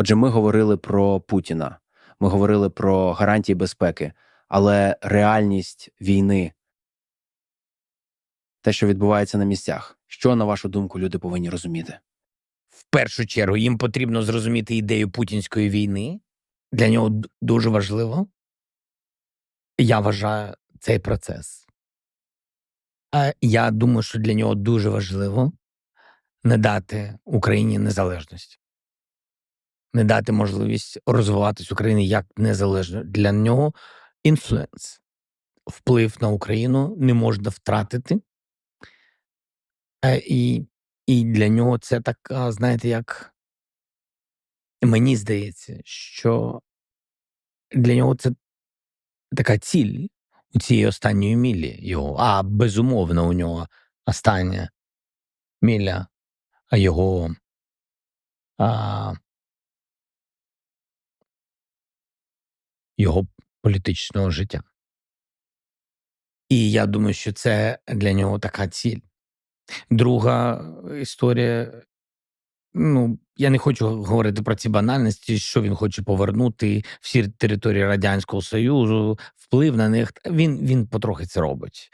Отже, ми говорили про Путіна, ми говорили про гарантії безпеки, але реальність війни, те, що відбувається на місцях, що на вашу думку люди повинні розуміти? В першу чергу їм потрібно зрозуміти ідею путінської війни. Для нього дуже важливо. Я вважаю цей процес. Я думаю, що для нього дуже важливо не дати Україні незалежності, не дати можливість розвиватись Україні як незалежно. Для нього інфлюенс, вплив на Україну не можна втратити. Е, І, і для нього це така, знаєте, як мені здається, що для нього це така ціль у цієї останньої мілі його. А безумовно, у нього остання міля його а, його політичного життя. І я думаю, що це для нього така ціль. Друга історія. Ну, я не хочу говорити про ці банальності, що він хоче повернути всі території Радянського Союзу, вплив на них. Він, він потрохи це робить.